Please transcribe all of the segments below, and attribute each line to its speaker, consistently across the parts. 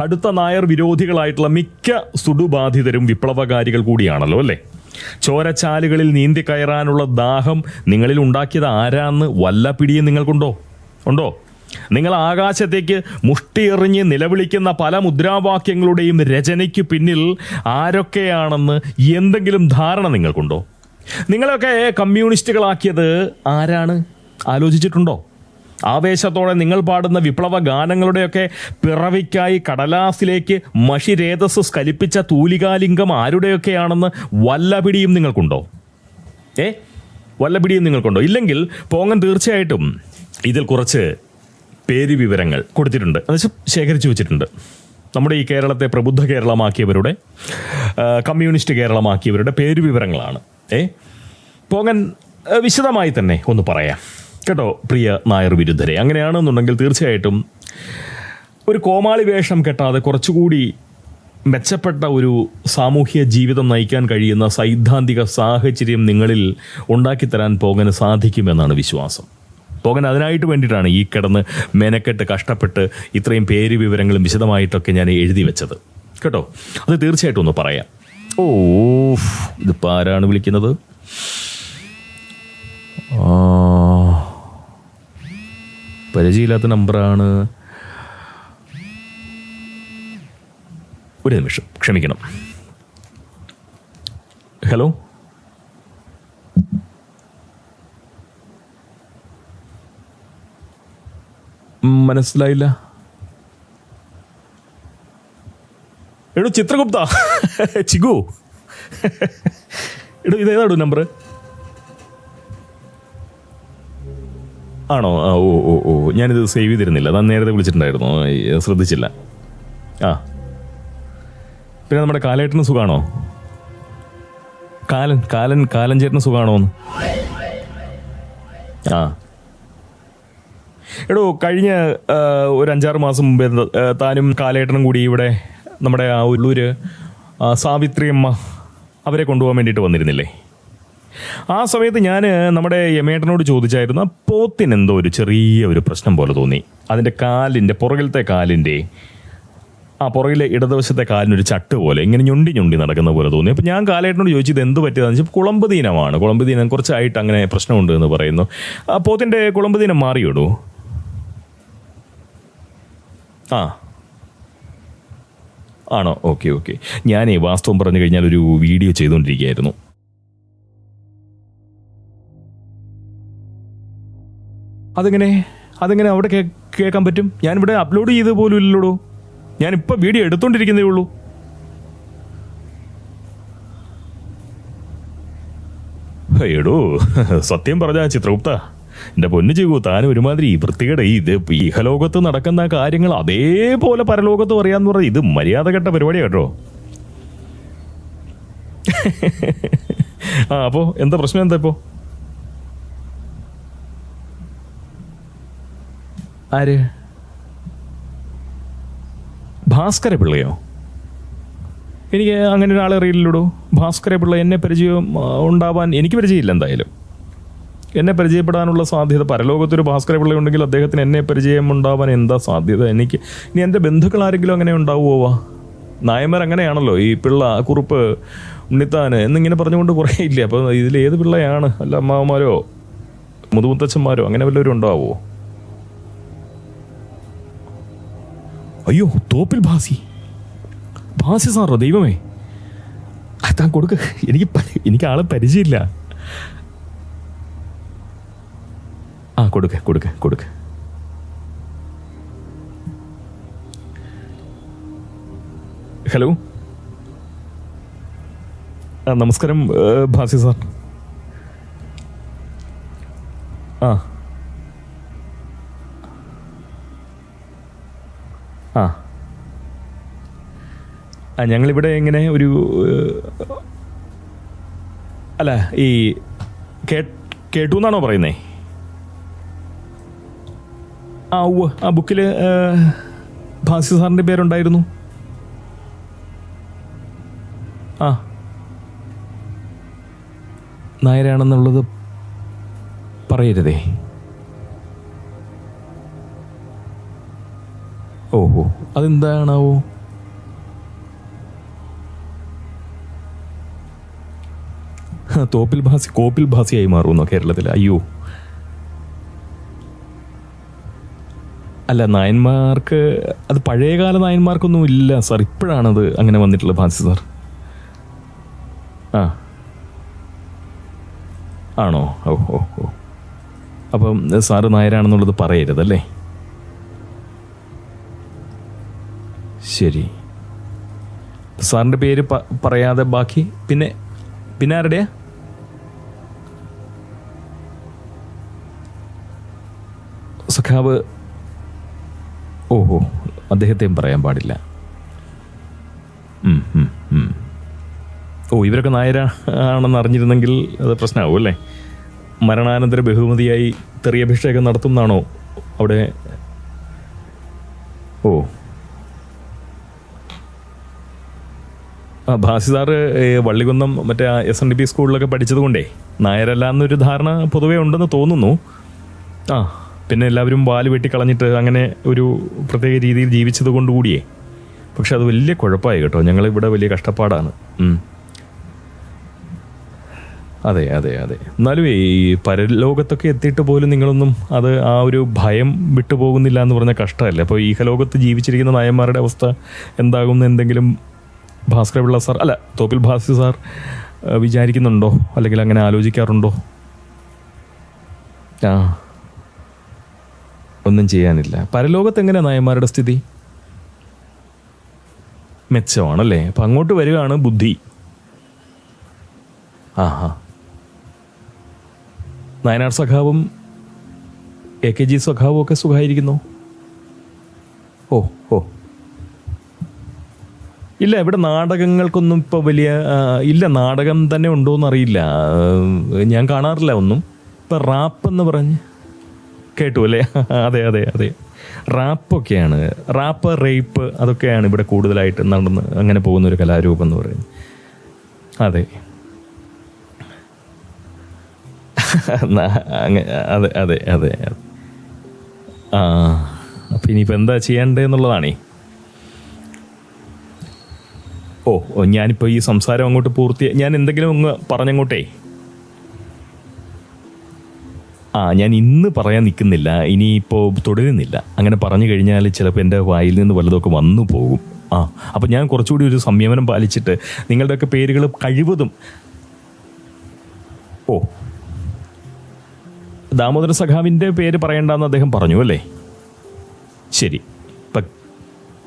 Speaker 1: കടുത്ത നായർ വിരോധികളായിട്ടുള്ള മിക്ക സുടുബാധിതരും വിപ്ലവകാരികൾ കൂടിയാണല്ലോ അല്ലേ? ചോരച്ചാലുകളിൽ നീന്തി കയറാനുള്ള ദാഹം നിങ്ങളിൽ ഉണ്ടാക്കിയത് ആരാന്ന് വല്ല പിടിയും നിങ്ങൾക്കുണ്ടോ? ഉണ്ടോ? നിങ്ങൾ ആകാശത്തേക്ക് മുഷ്ടിയെറിഞ്ഞ് നിലവിളിക്കുന്ന പല മുദ്രാവാക്യങ്ങളുടെയും രചനയ്ക്ക് പിന്നിൽ ആരൊക്കെയാണെന്ന് എന്തെങ്കിലും ധാരണ നിങ്ങൾക്കുണ്ടോ? നിങ്ങളൊക്കെ കമ്മ്യൂണിസ്റ്റുകളാക്കിയത് ആരാണ്? ആലോചിച്ചിട്ടുണ്ടോ? ആവേശത്തോടെ നിങ്ങൾ പാടുന്ന വിപ്ലവ ഗാനങ്ങളുടെയൊക്കെ പിറവിക്കായി കടലാസിലേക്ക് മഷിരേതസ് സ്കലിപ്പിച്ച തൂലികാലിംഗം ആരുടെയൊക്കെയാണെന്ന് വല്ല പിടിയും നിങ്ങൾക്കുണ്ടോ? ഏ? വല്ല പിടിയും നിങ്ങൾക്കുണ്ടോ? ഇല്ലെങ്കിൽ പോങ്ങൻ തീർച്ചയായിട്ടും ഇതിൽ കുറച്ച് പേര് വിവരങ്ങൾ കൊടുത്തിട്ടുണ്ട് എന്നുവെച്ചാൽ ശേഖരിച്ചു വെച്ചിട്ടുണ്ട്. നമ്മുടെ ഈ കേരളത്തെ പ്രബുദ്ധ കേരളമാക്കിയവരുടെ കമ്മ്യൂണിസ്റ്റ് കേരളമാക്കിയവരുടെ പേര് വിവരങ്ങളാണ് ഏ? പോങ്ങൻ വിശദമായി തന്നെ ഒന്ന് പറയാം. കേട്ടോ പ്രിയ നായർ വിരുദ്ധരെ. അങ്ങനെയാണെന്നുണ്ടെങ്കിൽ തീർച്ചയായിട്ടും ഒരു കോമാളി വേഷം കെട്ടാതെ കുറച്ചുകൂടി മെച്ചപ്പെട്ട ഒരു സാമൂഹ്യ ജീവിതം നയിക്കാൻ കഴിയുന്ന സൈദ്ധാന്തിക സാഹചര്യം നിങ്ങളിൽ ഉണ്ടാക്കിത്തരാൻ പോകന് സാധിക്കുമെന്നാണ് വിശ്വാസം. പോകൻ അതിനായിട്ട് വേണ്ടിയിട്ടാണ് ഈ കിടന്ന് മെനക്കെട്ട് കഷ്ടപ്പെട്ട് ഇത്രയും പേര് വിവരങ്ങളും വിശദമായിട്ടൊക്കെ ഞാൻ എഴുതി വെച്ചത്. കേട്ടോ അത് തീർച്ചയായിട്ടും ഒന്ന് പറയാം. ഓ ഇതിപ്പോൾ ആരാണ് വിളിക്കുന്നത്? ആ, പരിചയമില്ലാത്ത നമ്പറാണ്. ഒരു നിമിഷം ക്ഷമിക്കണം. ഹലോ? മനസ്സിലായില്ല. എടോ ചിത്രഗുപ്ത. ചിഗു. എടോ ഇതേതാടോ നമ്പർ ആണോ? ഓ ഓ ഓ. ഞാനിത് സേവ് ചെയ്തിരുന്നില്ല. ഞാൻ നേരത്തെ വിളിച്ചിട്ടുണ്ടായിരുന്നു. ശ്രദ്ധിച്ചില്ല. ആ. പിന്നെ നമ്മുടെ കാലേട്ടന് സുഖാണോ? കാലൻ കാലൻ കാലൻ ചേട്ടന് സുഖാണോ എന്ന്? ആ. എടോ കഴിഞ്ഞ ഒരു അഞ്ചാറ് മാസം മുമ്പേ താനും കാലേട്ടനും കൂടി ഇവിടെ നമ്മുടെ ആ ഉള്ളൂര് സാവിത്രിയമ്മ അവരെ കൊണ്ടുപോകാൻ വേണ്ടിയിട്ട് വന്നിരുന്നില്ലേ? ആ സമയത്ത് ഞാൻ നമ്മുടെ യമേട്ടനോട് ചോദിച്ചായിരുന്നു പോത്തിന് എന്തോ ഒരു ചെറിയ ഒരു പ്രശ്നം പോലെ തോന്നി. അതിന്റെ കാലിന്റെ പുറകിലത്തെ കാലിന്റെ ആ പുറകിലെ ഇടതുവശത്തെ കാലിനൊരു ചട്ട് പോലെ ഇങ്ങനെ ഞൊണ്ടി ഞൊണ്ടി നടക്കുന്ന പോലെ തോന്നി. അപ്പോൾ ഞാൻ കാലേട്ടനോട് ചോദിച്ചു ഇത് എന്ത് പറ്റിയതാണെന്ന് വെച്ചാൽ കുളമ്പ് ദീനമാണ്. കുളമ്പ് ദീനം കുറച്ചായിട്ട് അങ്ങനെ പ്രശ്നമുണ്ട് എന്ന് പറയുന്നു. ആ പോത്തിന്റെ കുളമ്പ് ദീനം മാറിയോടൂ? ആ. ആണോ? Okay okay. ഞാനേ വാസ്തവം പറഞ്ഞു കഴിഞ്ഞാൽ ഒരു വീഡിയോ ചെയ്തുകൊണ്ടിരിക്കുകയായിരുന്നു. അതെങ്ങനെ? അതെങ്ങനെ അവിടെ കേൾക്കാൻ പറ്റും? ഞാനിവിടെ അപ്ലോഡ് ചെയ്ത് പോലും ഇല്ലല്ലോ. ഞാനിപ്പോൾ വീഡിയോ എടുത്തോണ്ടിരിക്കുന്നേ ഉള്ളൂ. എടോ സത്യം പറഞ്ഞ ചിത്രഗുപ്ത എന്റെ പൊന്നു ചെയ്യൂ താൻ ഒരുമാതിരി ഈ ഇത് ഇഹലോകത്ത് നടക്കുന്ന കാര്യങ്ങൾ അതേപോലെ പരലോകത്ത് പറയാന്ന് പറഞ്ഞ ഇത് മര്യാദ കെട്ട പരിപാടി കേട്ടോ. ആ അപ്പോ എന്താ പ്രശ്നം? എന്താ ഇപ്പോ? ആര്? ഭാസ്കര പിള്ളയോ എനിക്ക് അങ്ങനെ ഒരാളെ അറിയില്ലല്ലോ. ഭാസ്കര പിള്ള എന്നെ പരിചയം ഉണ്ടാവാൻ എനിക്ക് പരിചയമില്ല എന്തായാലും. എന്നെ പരിചയപ്പെടാനുള്ള സാധ്യത പരലോകത്തൊരു ഭാസ്കര പിള്ള ഉണ്ടെങ്കിൽ അദ്ദേഹത്തിന് എന്നെ പരിചയം ഉണ്ടാവാൻ എന്താ സാധ്യത? എനിക്ക് ഇനി എന്റെ ബന്ധുക്കൾ ആരെങ്കിലും അങ്ങനെ ഉണ്ടാവുമോ നായന്മാർ അങ്ങനെയാണല്ലോ ഈ പിള്ള കുറുപ്പ് ഉണ്ണിത്താന് എന്നിങ്ങനെ പറഞ്ഞുകൊണ്ട് കുറേ ഇല്ല? അപ്പോൾ ഇതിൽ ഏത് പിള്ളയാണ്? അല്ല അമ്മാവന്മാരോ? മുതുമുത്തച്ഛന്മാരോ? അങ്ങനെ വല്ലവരും ഉണ്ടാവുമോ അയ്യോ തോപ്പിൽ ഭാസി. ഭാസി സാറോ ദൈവമേ. താൻ കൊടുക്ക. എനിക്ക് എനിക്ക് ആളെ പരിചയമില്ല. ആ കൊടുക്ക കൊടുക്ക കൊടുക്ക. ഹലോ. ആ നമസ്കാരം ഭാസി സാർ. ആ. ഞങ്ങളിവിടെ എങ്ങനെ ഒരു അല്ല ഈ കേട്ടു എന്നാണോ പറയുന്നേ? ആ ഉവ് ആ ബുക്കിൽ ഭാസ്യ സാറിന്റെ പേരുണ്ടായിരുന്നു. ആ. നായരാണെന്നുള്ളത് പറയരുതേ. ഓഹോ അതെന്താണാവോ? തോപ്പിൽ ഭാസി കോപ്പിൽ ഭാസിയായി മാറുമെന്നോ കേരളത്തിൽ അയ്യോ. അല്ല നായന്മാർക്ക് അത് പഴയകാല നായന്മാർക്കൊന്നും ഇല്ല സാർ. ഇപ്പോഴാണത് അങ്ങനെ വന്നിട്ടുള്ളത് ഭാസി സാർ. ആ. ആണോ? ഓ ഓ ഓ. അപ്പം സാറ് നായരാണെന്നുള്ളത് പറയരുതല്ലേ? ശരി. സാറിന്റെ പേര് പറയാതെ ബാക്കി. പിന്നെ പിന്നെ ആരുടെയാ? സഖാവ് ഓഹോ അദ്ദേഹത്തെയും പറയാൻ പാടില്ല. ഓ ഇവരൊക്കെ നായര ആണെന്ന് അറിഞ്ഞിരുന്നെങ്കിൽ അത് പ്രശ്നമാവും അല്ലേ? മരണാനന്തര ബഹുമതിയായി തെറിയഭിഷേകം നടത്തുന്നതാണോ അവിടെ? ഓ. ആ ഭാസി വള്ളികുന്നം മറ്റേ എസ് എൻ ഡി പി സ്കൂളിലൊക്കെ പഠിച്ചത് കൊണ്ടേ നായരല്ല എന്നൊരു ധാരണ പൊതുവേ ഉണ്ടെന്ന് തോന്നുന്നു. ആ. പിന്നെ എല്ലാവരും വാൽ വെട്ടിക്കളഞ്ഞിട്ട് അങ്ങനെ ഒരു പ്രത്യേക രീതിയിൽ ജീവിച്ചത് കൊണ്ടുകൂടിയേ പക്ഷെ അത് വലിയ കുഴപ്പമായി കേട്ടോ. ഞങ്ങളിവിടെ വലിയ കഷ്ടപ്പാടാണ്. അതെ അതെ അതെ. എന്നാലും ഈ പരലോകത്തൊക്കെ എത്തിയിട്ട് പോലും നിങ്ങളൊന്നും അത് ആ ഒരു ഭയം വിട്ടുപോകുന്നില്ല എന്ന് പറഞ്ഞ കഷ്ടമല്ലേ? അപ്പോൾ ഈഹലോകത്ത് ജീവിച്ചിരിക്കുന്ന നായന്മാരുടെ അവസ്ഥ എന്താകുമെന്ന് എന്തെങ്കിലും ഭാസ്കര പിള്ള സാർ അല്ല തോപ്പിൽ ഭാസ്കർ സാർ വിചാരിക്കുന്നുണ്ടോ? അല്ലെങ്കിൽ അങ്ങനെ ആലോചിക്കാറുണ്ടോ? ആ. ഒന്നും ചെയ്യാനില്ല. പരലോകത്ത് എങ്ങനെ നായന്മാരുടെ സ്ഥിതി? മെച്ചമാണല്ലേ? അപ്പം അങ്ങോട്ട് വരികയാണ് ബുദ്ധി. ആഹാ. നയനാർ സഖാവും എ കെ ജി സഖാവും ഒക്കെ സുഖമായിരിക്കുന്നു? ഓ ഓ. ഇല്ല ഇവിടെ നാടകങ്ങൾക്കൊന്നും ഇപ്പോൾ വലിയ ഇല്ല നാടകം തന്നെ ഉണ്ടോ അറിയില്ല ഞാൻ കാണാറില്ല ഒന്നും. ഇപ്പം റാപ്പ് എന്ന് പറഞ്ഞ് കേട്ടു അല്ലേ അതെ അതെ അതെ. റാപ്പൊക്കെയാണ് റാപ്പ് റേപ്പ് അതൊക്കെയാണ് ഇവിടെ കൂടുതലായിട്ട് നടന്ന് അങ്ങനെ പോകുന്ന ഒരു കലാരൂപം എന്ന് പറയുന്നത്. അതെ. അതെ അതെ അതെ. ആ അപ്പം ഇനിയിപ്പോൾ എന്താ ചെയ്യേണ്ടതെന്നുള്ളതാണേ ഓ ഓ, ഞാനിപ്പോൾ ഈ സംസാരം അങ്ങോട്ട് പൂർത്തി ഞാൻ എന്തെങ്കിലും ഒന്ന് പറഞ്ഞങ്ങോട്ടേ. ആ ഞാൻ ഇന്ന് പറയാൻ നിൽക്കുന്നില്ല ഇനിയിപ്പോൾ തുടരുന്നില്ല. അങ്ങനെ പറഞ്ഞു കഴിഞ്ഞാൽ ചിലപ്പോൾ എന്റെ വായിൽ നിന്ന് വല്ലതൊക്കെ വന്നു പോകും. ആ അപ്പം ഞാൻ കുറച്ചുകൂടി ഒരു സംയമനം പാലിച്ചിട്ട് നിങ്ങളുടെയൊക്കെ പേരുകൾ കഴിവതും ഓ ദാമോദര സഖാവിന്റെ പേര് പറയണ്ടെന്ന് അദ്ദേഹം പറഞ്ഞു അല്ലേ? ശരി. ഇപ്പം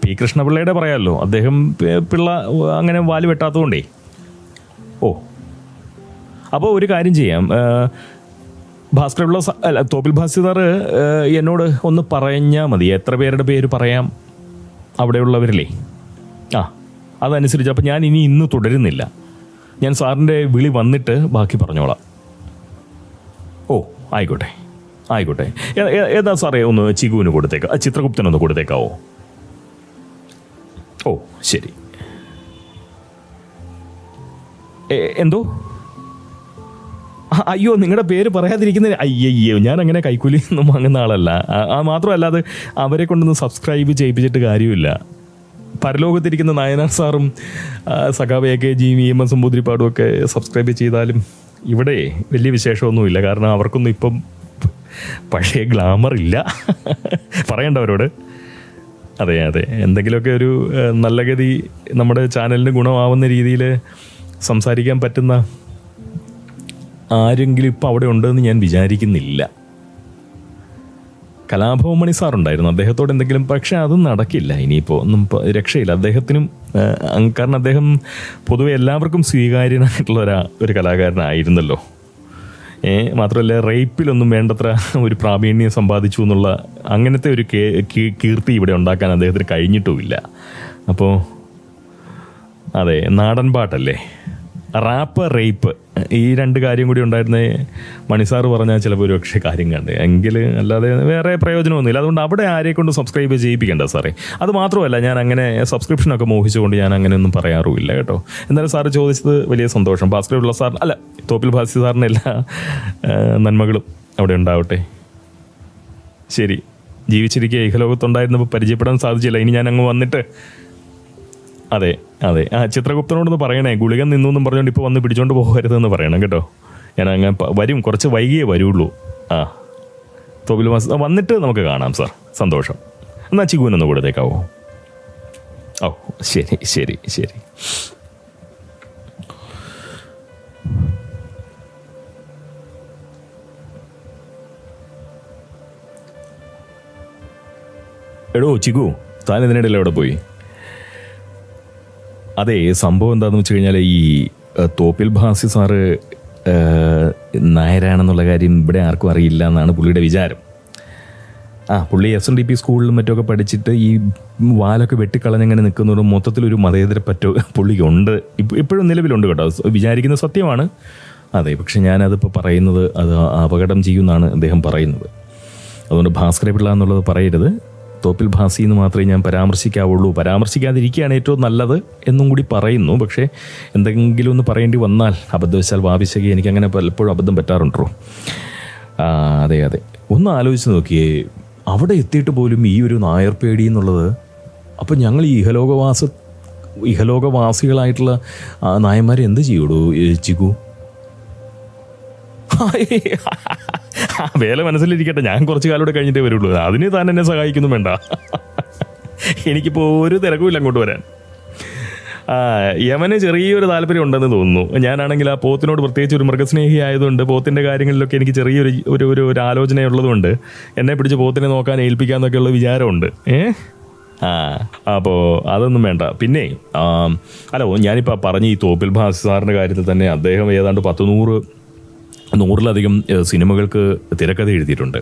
Speaker 1: പി കൃഷ്ണപിള്ളയുടെ പറയാമല്ലോ അദ്ദേഹം പിള്ള അങ്ങനെ വാൽ വെട്ടാത്തതുകൊണ്ടേ. ഓ അപ്പോൾ ഒരു കാര്യം ചെയ്യാം ഭാസ്കരപിള്ള അല്ല തോപ്പിൽ ഭാസ്കർ എന്നോട് ഒന്ന് പറഞ്ഞാൽ മതി. എത്ര പേരുടെ പേര് പറയാം? അവിടെയുള്ളവരില്ലേ ആ അതനുസരിച്ച്. അപ്പം ഞാൻ ഇനി ഇന്ന് തുടരുന്നില്ല. ഞാൻ സാറിന്റെ വിളി വന്നിട്ട് ബാക്കി പറഞ്ഞോളാം. ഓ ആയിക്കോട്ടെ. ആയിക്കോട്ടെ. ഏതാ സാറേ ഒന്ന് ചികുവിന് കൊടുത്തേക്കാം? ചിത്രഗുപ്തനൊന്ന് കൊടുത്തേക്കാവോ? ഓ ശരി. എന്തോ? അയ്യോ നിങ്ങളുടെ പേര് പറയാതിരിക്കുന്ന. അയ്യയ്യോ ഞാൻ അങ്ങനെ കൈക്കൂലി ഒന്നും വാങ്ങുന്ന ആളല്ല. ആ, മാത്രമല്ല അത് അവരെ കൊണ്ടൊന്ന് സബ്സ്ക്രൈബ് ചെയ്യിപ്പിച്ചിട്ട് കാര്യമില്ല. പരലോകത്തിരിക്കുന്ന നായനാർ സാറും സഖാവ് എ കെ ജിയും ഇ എം എസ് സമ്പൂതിരിപ്പാടും ഒക്കെ സബ്സ്ക്രൈബ് ചെയ്താലും ഇവിടെ വലിയ വിശേഷമൊന്നുമില്ല. കാരണം അവർക്കൊന്നും ഇപ്പം പഴയ ഗ്ലാമർ ഇല്ല. പറയണ്ടവരോട് അതെ അതെ. എന്തെങ്കിലുമൊക്കെ ഒരു നല്ല ഗതി നമ്മുടെ ചാനലിന് ഗുണമാവുന്ന രീതിയിൽ സംസാരിക്കാൻ പറ്റുന്ന ആരെങ്കിലും ഇപ്പം അവിടെ ഉണ്ടെന്ന് ഞാൻ വിചാരിക്കുന്നില്ല. കലാഭവൻ മണി സാറുണ്ടായിരുന്നു അദ്ദേഹത്തോട് എന്തെങ്കിലും പക്ഷേ അതും നടക്കില്ല. ഇനിയിപ്പോൾ ഒന്നും രക്ഷയില്ല. അദ്ദേഹത്തിനും കാരണം അദ്ദേഹം പൊതുവെ എല്ലാവർക്കും സ്വീകാര്യനായിട്ടുള്ള ഒരാ ഒരു കലാകാരനായിരുന്നല്ലോ. ഏ മാത്രമല്ല റേപ്പിലൊന്നും വേണ്ടത്ര ഒരു പ്രാവീണ്യം സമ്പാദിച്ചു എന്നുള്ള അങ്ങനത്തെ ഒരു കീർത്തി ഇവിടെ ഉണ്ടാക്കാൻ അദ്ദേഹത്തിന് കഴിഞ്ഞിട്ടുമില്ല. അപ്പോൾ അതെ നാടൻ പാട്ടല്ലേ? റാപ്പ് റേപ്പ് ഈ രണ്ട് കാര്യം കൂടി ഉണ്ടായിരുന്നേ മണിസാർ പറഞ്ഞാൽ ചിലപ്പോൾ ഒരു പക്ഷേ കാര്യം കണ്ടേ. എങ്കിൽ അല്ലാതെ വേറെ പ്രയോജനമൊന്നുമില്ല. അതുകൊണ്ട് അവിടെ ആരെ കൊണ്ട് സബ്സ്ക്രൈബ് ചെയ്യിപ്പിക്കണ്ട സാറേ. അത് മാത്രമല്ല ഞാൻ അങ്ങനെ സബ്സ്ക്രിപ്ഷനൊക്കെ മോഹിച്ചുകൊണ്ട് ഞാൻ അങ്ങനെയൊന്നും പറയാറുമില്ല കേട്ടോ. എന്നാലും സാറ് ചോദിച്ചത് വലിയ സന്തോഷം. ഭാസ്കരുള്ള സാർ അല്ല തോപ്പിൽ ഭാസ്കർ സാറിന് എല്ലാ നന്മകളും അവിടെ ഉണ്ടാവട്ടെ. ശരി. ജീവിച്ചിരിക്കുക ഇഹലോകത്തുണ്ടായിരുന്നപ്പോൾ പരിചയപ്പെടാൻ സാധിച്ചില്ല. ഇനി ഞാൻ അങ്ങ് വന്നിട്ട് അതെ അതെ. ആ ചിത്രഗുപ്തനോടൊന്ന് പറയണേ. ഗുളികൻ നിന്നു എന്നും പറഞ്ഞുകൊണ്ട് ഇപ്പോൾ വന്ന് പിടിച്ചോണ്ട് പോകരുതെന്ന് പറയണം കേട്ടോ. ഞാൻ അങ്ങനെ വരും. കുറച്ച് വൈകിയേ വരുള്ളൂ. ആ. തോബിൽ മാസ് വന്നിട്ട് നമുക്ക് കാണാം സാർ. സന്തോഷം. എന്നാൽ ചിഗുവിനൊന്ന് കൊടുത്തേക്കാവോ? ഓ ശരി ശരി ശരി. എടോ ചിഗു താൻ ഇതിനിടയിൽ എവിടെ പോയി? അതെ സംഭവം എന്താണെന്ന് വെച്ച് കഴിഞ്ഞാൽ ഈ തോപ്പിൽ ഭാസി സാറ് നായരാണെന്നുള്ള കാര്യം ഇവിടെ ആർക്കും അറിയില്ല എന്നാണ് പുള്ളിയുടെ വിചാരം. ആ പുള്ളി എസ് എൻ ഡി പി സ്കൂളിലും മറ്റൊക്കെ പഠിച്ചിട്ട് ഈ വാലൊക്കെ വെട്ടിക്കളഞ്ഞങ്ങനെ നിൽക്കുന്നതും മൊത്തത്തിലൊരു മതേതര പറ്റോ പുള്ളിക്കുണ്ട്. ഇപ്പം ഇപ്പോഴും നിലവിലുണ്ട് കേട്ടോ. വിചാരിക്കുന്ന സത്യമാണ്. അതെ പക്ഷെ ഞാനതിപ്പോൾ പറയുന്നത് അത് അപകടം ചെയ്യുമെന്നാണ് അദ്ദേഹം പറയുന്നത്. അതുകൊണ്ട് ഭാസ്കര പിള്ള എന്നുള്ളത് പറയരുത്. തോപ്പിൽ ഭാസി എന്ന് മാത്രമേ ഞാൻ പരാമർശിക്കാവുള്ളൂ. പരാമർശിക്കാതിരിക്കുകയാണ് ഏറ്റവും നല്ലത് എന്നും കൂടി പറയുന്നു. പക്ഷേ എന്തെങ്കിലും ഒന്ന് പറയേണ്ടി വന്നാൽ അബദ്ധവശാൽ വാപിശകി എനിക്കങ്ങനെ പലപ്പോഴും അബദ്ധം പറ്റാറുണ്ടോ അതെ അതെ. ഒന്ന് ആലോചിച്ച് നോക്കിയേ അവിടെ എത്തിയിട്ട് പോലും ഈ ഒരു നായർ പേടി എന്നുള്ളത് അപ്പം ഞങ്ങൾ ഈ ഇഹലോകവാസ ഇഹലോകവാസികളായിട്ടുള്ള നായന്മാരെ എന്ത് ചെയ്യൂടൂ ചിഗു ആ, വേല മനസ്സിലിരിക്കട്ടെ. ഞാൻ കുറച്ച് കാലം കൂടെ കഴിഞ്ഞിട്ടേ വരുള്ളൂ. അതിന് താൻ എന്നെ സഹായിക്കുന്നു വേണ്ട. എനിക്കിപ്പോൾ ഒരു തിരക്കുമില്ല അങ്ങോട്ട് വരാൻ. ആ യമന് ചെറിയൊരു താല്പര്യം ഉണ്ടെന്ന് തോന്നുന്നു. ഞാനാണെങ്കിൽ ആ പോത്തിനോട് പ്രത്യേകിച്ച് ഒരു മൃഗസ്നേഹി ആയതുകൊണ്ട് പോത്തിന്റെ കാര്യങ്ങളിലൊക്കെ എനിക്ക് ചെറിയൊരു ഒരു ഒരു ഒരു ആലോചന ഉള്ളതുകൊണ്ട് എന്നെ പിടിച്ച് പോത്തിനെ നോക്കാൻ ഏൽപ്പിക്കാന്നൊക്കെ ഉള്ള വിചാരമുണ്ട്. ഏ? ആ അപ്പോൾ അതൊന്നും വേണ്ട. പിന്നെ അല്ല ഞാനിപ്പോൾ പറഞ്ഞ ഈ തോപ്പിൽ ഭാസ് സാറിന്റെ കാര്യത്തിൽ തന്നെ അദ്ദേഹം ഏതാണ്ട് പത്ത് നൂറ് നൂറിലധികം സിനിമകൾക്ക് തിരക്കഥ എഴുതിയിട്ടുണ്ട്.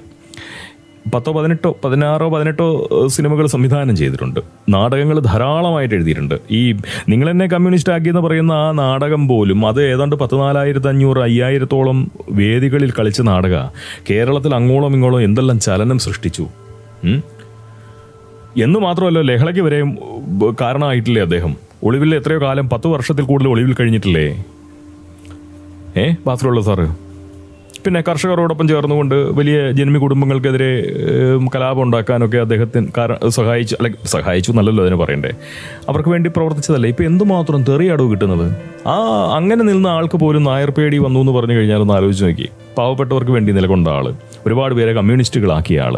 Speaker 1: പത്തോ പതിനെട്ടോ പതിനാറോ പതിനെട്ടോ സിനിമകൾ സംവിധാനം ചെയ്തിട്ടുണ്ട്. നാടകങ്ങൾ ധാരാളമായിട്ട് എഴുതിയിട്ടുണ്ട്. ഈ നിങ്ങൾ എന്നെ കമ്മ്യൂണിസ്റ്റ് ആക്കി എന്ന് പറയുന്ന ആ നാടകം പോലും അത് ഏതാണ്ട് പത്ത് നാലായിരത്തി അഞ്ഞൂറ് അയ്യായിരത്തോളം വേദികളിൽ കളിച്ച നാടക. കേരളത്തിൽ അങ്ങോളം ഇങ്ങോളം എന്തെല്ലാം ചലനം സൃഷ്ടിച്ചു എന്ന് മാത്രമല്ല ലഹളയ്ക്ക് വരെ കാരണമായിട്ടില്ലേ അദ്ദേഹം? ഒളിവിൽ എത്രയോ കാലം പത്ത് വർഷത്തിൽ കൂടുതൽ ഒളിവിൽ കഴിഞ്ഞിട്ടില്ലേ? ഏ ബാത്റൂമുള്ള സാറ്? പിന്നെ കർഷകരോടൊപ്പം ചേർന്നുകൊണ്ട് വലിയ ജന്മി കുടുംബങ്ങൾക്കെതിരെ കലാപം ഉണ്ടാക്കാനൊക്കെ അദ്ദേഹത്തിന് കാരണം സഹായിച്ചു അല്ലെ സഹായിച്ചു എന്നല്ലല്ലോ അതിന് പറയണ്ടേ. അവർക്ക് വേണ്ടി പ്രവർത്തിച്ചതല്ലേ. ഇപ്പം എന്തുമാത്രം തെറിയടവ് കിട്ടുന്നത്? ആ അങ്ങനെ നിന്ന ആൾക്ക് പോലും നായർ പേടി വന്നു എന്ന് പറഞ്ഞു കഴിഞ്ഞാൽ ഒന്ന് ആലോചിച്ച് നോക്കി. പാവപ്പെട്ടവർക്ക് വേണ്ടി നിലകൊണ്ട ആൾ ഒരുപാട് പേരെ കമ്മ്യൂണിസ്റ്റുകളാക്കിയ ആൾ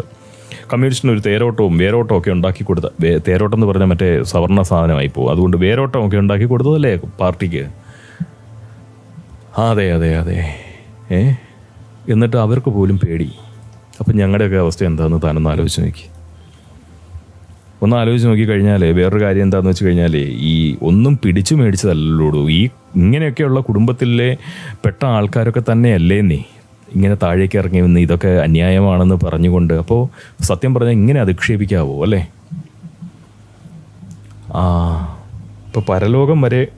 Speaker 1: കമ്മ്യൂണിസ്റ്റിന് ഒരു തേരോട്ടവും വേരോട്ടവും ഒക്കെ ഉണ്ടാക്കി കൊടുത്ത തേരോട്ടം എന്ന് പറഞ്ഞാൽ മറ്റേ സവർണ സാധനമായി പോകും. അതുകൊണ്ട് വേരോട്ടം ഒക്കെ ഉണ്ടാക്കി കൊടുത്തതല്ലേ പാർട്ടിക്ക്? അതെ അതെ അതെ. ഏ? എന്നിട്ട് അവർക്ക് പോലും പേടി. അപ്പം ഞങ്ങളുടെയൊക്കെ അവസ്ഥ എന്താണെന്ന് താനൊന്ന് ആലോചിച്ച് നോക്കി. ഒന്ന് ആലോചിച്ച് നോക്കിക്കഴിഞ്ഞാൽ വേറൊരു കാര്യം എന്താണെന്ന് വെച്ച് കഴിഞ്ഞാൽ ഈ ഒന്നും പിടിച്ചു മേടിച്ചതല്ലോടൂ ഈ ഇങ്ങനെയൊക്കെയുള്ള കുടുംബത്തിലെ പെട്ട ആൾക്കാരൊക്കെ തന്നെയല്ലേ നീ? ഇങ്ങനെ താഴേക്ക് ഇറങ്ങി വന്ന് ഇതൊക്കെ അന്യായമാണെന്ന് പറഞ്ഞുകൊണ്ട്. അപ്പോൾ സത്യം പറഞ്ഞാൽ ഇങ്ങനെ അധിക്ഷേപിക്കാവോ അല്ലേ? ആ ഇപ്പോൾ പരലോകം വരെ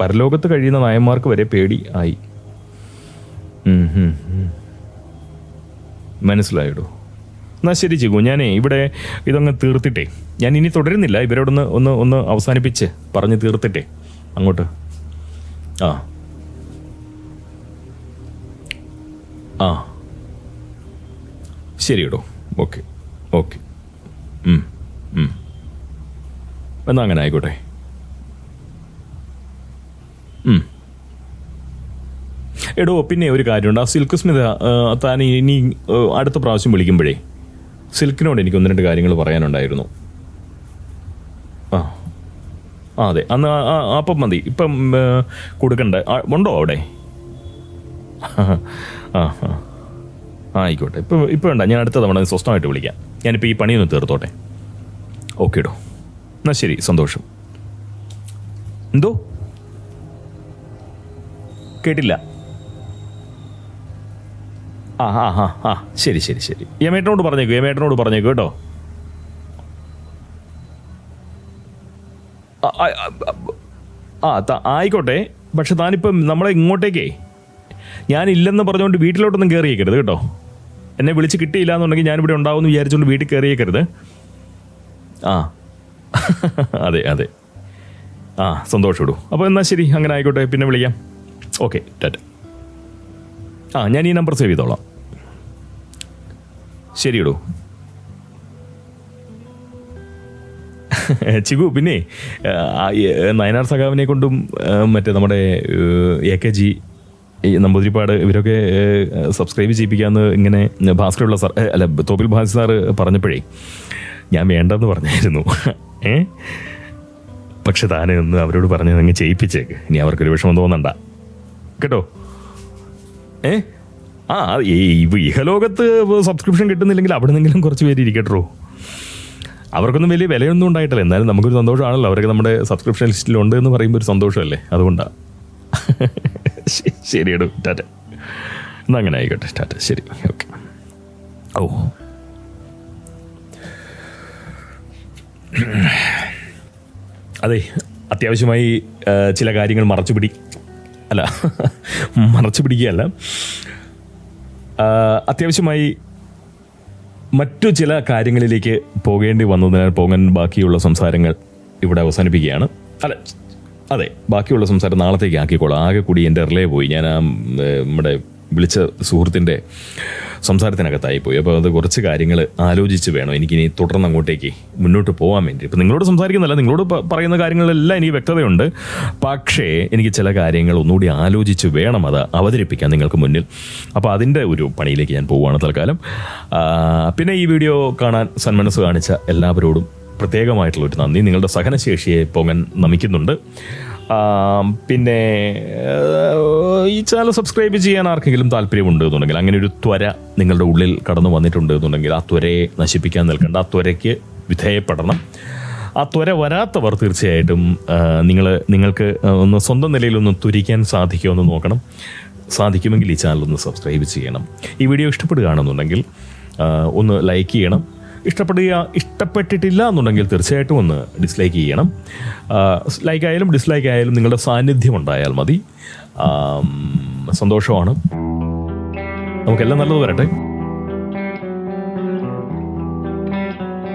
Speaker 1: പരലോകത്ത് കഴിയുന്ന നായന്മാർക്ക് വരെ പേടി ആയി. മനസ്സിലായിടോ? എന്നാ ശരി ചികു ഞാനേ ഇവിടെ ഇതങ്ങ് തീർത്തിട്ടെ. ഞാൻ ഇനി തുടരുന്നില്ല. ഇവരോടൊന്ന് ഒന്ന് ഒന്ന് അവസാനിപ്പിച്ച് പറഞ്ഞ് തീർത്തിട്ടെ. അങ്ങോട്ട്. ആ. ആ. ശരിയടോ. ഓക്കെ. ഓക്കെ. എന്നാ അങ്ങനെ ആയിക്കോട്ടെ. എടോ പിന്നെ ഒരു കാര്യമുണ്ട്. ആ സിൽക്ക് സ്മിത താൻ ഇനി അടുത്ത പ്രാവശ്യം വിളിക്കുമ്പോഴേ സിൽക്കിനോട് എനിക്ക് ഒന്ന് രണ്ട് കാര്യങ്ങൾ പറയാനുണ്ടായിരുന്നു. ആ. ആ അതെ. അന്ന് അപ്പം മതി. ഇപ്പം കൊടുക്കണ്ട. ഉണ്ടോ അവിടെ? ആ ആ. ആയിക്കോട്ടെ. ഇപ്പം ഇപ്പം വേണ്ട. ഞാൻ അടുത്ത തവണ സ്വസ്ഥമായിട്ട് വിളിക്കാം. ഞാനിപ്പോൾ ഈ പണിയൊന്ന് തീർത്തോട്ടെ. ഓക്കെ ഇടോ എന്നാ ശരി. സന്തോഷം. എന്തോ? കേട്ടില്ല. ആ ആ ആ ആ. ശരി ശരി ശരി. യമേട്ടനോട് പറഞ്ഞേക്കൂ യമേട്ടനോട് പറഞ്ഞേക്കൂ കേട്ടോ. ആ, ആയിക്കോട്ടെ പക്ഷെ താനിപ്പം നമ്മളെ ഇങ്ങോട്ടേക്കേ. ഞാനില്ലെന്ന് പറഞ്ഞുകൊണ്ട് വീട്ടിലോട്ടൊന്നും കയറിയേക്കരുത് കേട്ടോ. എന്നെ വിളിച്ച് കിട്ടിയില്ല എന്നുണ്ടെങ്കിൽ ഞാനിവിടെ ഉണ്ടാവുമെന്ന് വിചാരിച്ചുകൊണ്ട് വീട്ടിൽ കയറിയേക്കരുത് ആ. അതെ അതെ. ആ സന്തോഷം ഇടൂ അപ്പോൾ എന്നാൽ ശരി അങ്ങനെ ആയിക്കോട്ടെ പിന്നെ വിളിക്കാം. Okay tata. ആ ഞാൻ ഈ നമ്പർ സേവ് ചെയ്തോളാം. ശരി ഇടൂ ചിഗു പിന്നെ നയനാർ സഖാവിനെ കൊണ്ടും മറ്റേ നമ്മുടെ എ കെ ജി നമ്പൂതിരിപ്പാട് ഇവരൊക്കെ സബ്സ്ക്രൈബ് ചെയ്യിപ്പിക്കാമെന്ന് ഇങ്ങനെ ഭാസ്കറുള്ള സാർ അല്ല തോപ്പിൽ ഭാസ് സാറ് പറഞ്ഞപ്പോഴേ ഞാൻ വേണ്ടെന്ന് പറഞ്ഞായിരുന്നു. ഏ? പക്ഷെ താനെ ഒന്ന് അവരോട് പറഞ്ഞ് അങ്ങ് ചെയ്യിപ്പിച്ചേക്ക്. ഇനി അവർക്കൊരു വിഷമം തോന്നണ്ട. കേട്ടോ? ഏ? ആ ഇഹലോകത്ത് സബ്സ്ക്രിപ്ഷൻ കിട്ടുന്നില്ലെങ്കിൽ അവിടെ നിന്നെങ്കിലും കുറച്ച് പേര് ഇരിക്കട്ടോ അവർക്കൊന്നും വലിയ വിലയൊന്നും ഉണ്ടായിട്ടില്ല. എന്നാലും നമുക്കൊരു സന്തോഷമാണല്ലോ. അവരൊക്കെ നമ്മുടെ സബ്സ്ക്രിപ്ഷൻ ലിസ്റ്റിലുണ്ട് എന്ന് പറയുമ്പോൾ ഒരു സന്തോഷമല്ലേ? അതുകൊണ്ടാണ് ശരി എടോ. ടാറ്റ. എന്നാ അങ്ങനെ ആയിക്കോട്ടെ. ടാറ്റ. ശരി. ഓക്കെ. ഓ. അതെ അത്യാവശ്യമായി ചില കാര്യങ്ങൾ മറച്ചു പിടി അല്ല മറച്ചു പിടിക്കുകയല്ല. അത്യാവശ്യമായി മറ്റു ചില കാര്യങ്ങളിലേക്ക് പോകേണ്ടി വന്നതിനാൽ പോകാൻ ബാക്കിയുള്ള സംസാരങ്ങൾ ഇവിടെ അവസാനിപ്പിക്കുകയാണ്. അല്ല അതെ ബാക്കിയുള്ള സംസാരം നാളത്തേക്ക് ആക്കിക്കോളാം. ആകെ കൂടി എന്റെ റിലേ പോയി. ഞാൻ ആ നമ്മുടെ വിളിച്ച സുഹൃത്തിന്റെ സംസാരത്തിനകത്തായി പോയി അപ്പോൾ അത് കുറച്ച് കാര്യങ്ങൾ ആലോചിച്ച് വേണം എനിക്കിനി തുടർന്ന് അങ്ങോട്ടേക്ക് മുന്നോട്ട് പോകാൻ വേണ്ടി. ഇപ്പം നിങ്ങളോട് സംസാരിക്കുന്നില്ല നിങ്ങളോട് പറയുന്ന കാര്യങ്ങളിലെല്ലാം എനിക്ക് വ്യക്തതയുണ്ട്. പക്ഷേ എനിക്ക് ചില കാര്യങ്ങൾ ഒന്നുകൂടി ആലോചിച്ച് വേണം അത് അവതരിപ്പിക്കാൻ നിങ്ങൾക്ക് മുന്നിൽ. അപ്പോൾ അതിന്റെ ഒരു പണിയിലേക്ക് ഞാൻ പോവുകയാണ് തൽക്കാലം. പിന്നെ ഈ വീഡിയോ കാണാൻ സന്മനസ് കാണിച്ച എല്ലാവരോടും പ്രത്യേകമായിട്ടുള്ള ഒരു നന്ദി. നിങ്ങളുടെ സഹനശേഷിയെ പോകാൻ നമിക്കുന്നുണ്ട്. പിന്നെ ഈ ചാനൽ സബ്സ്ക്രൈബ് ചെയ്യാൻ ആർക്കെങ്കിലും താല്പര്യമുണ്ട് എന്നുണ്ടെങ്കിൽ അങ്ങനെ ഒരു ത്വര നിങ്ങളുടെ ഉള്ളിൽ കടന്നു വന്നിട്ടുണ്ട് എന്നുണ്ടെങ്കിൽ ആ ത്വരയെ നശിപ്പിക്കാൻ നിൽക്കേണ്ട ആ ത്വരയ്ക്ക് വിധേയപ്പെടണം. ആ ത്വര വരാത്തവർ തീർച്ചയായിട്ടും നിങ്ങൾ നിങ്ങൾക്ക് ഒന്ന് സ്വന്തം നിലയിലൊന്ന് തുരിക്കാൻ സാധിക്കുമെന്ന് നോക്കണം. സാധിക്കുമെങ്കിൽ ഈ ചാനൽ ഒന്ന് സബ്സ്ക്രൈബ് ചെയ്യണം. ഈ വീഡിയോ ഇഷ്ടപ്പെടുകയാണെന്നുണ്ടെങ്കിൽ ഒന്ന് ലൈക്ക് ചെയ്യണം. ഇഷ്ടപ്പെടുക ഇഷ്ടപ്പെട്ടിട്ടില്ല എന്നുണ്ടെങ്കിൽ തീർച്ചയായിട്ടും ഒന്ന് ഡിസ്ലൈക്ക് ചെയ്യണം. ലൈക്ക് ആയാലും ഡിസ്ലൈക്ക് ആയാലും നിങ്ങളുടെ സാന്നിധ്യം ഉണ്ടായാൽ മതി. സന്തോഷമാണ്. നമുക്കെല്ലാം നല്ലത് വരട്ടെ.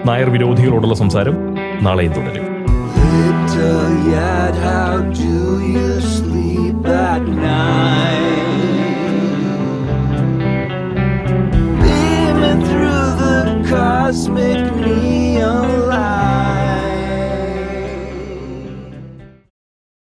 Speaker 1: നായർ വിരോധികളോടുള്ള സംസാരം നാളെയും തുടരും.
Speaker 2: Yet, how do you sleep at night? must make me alone.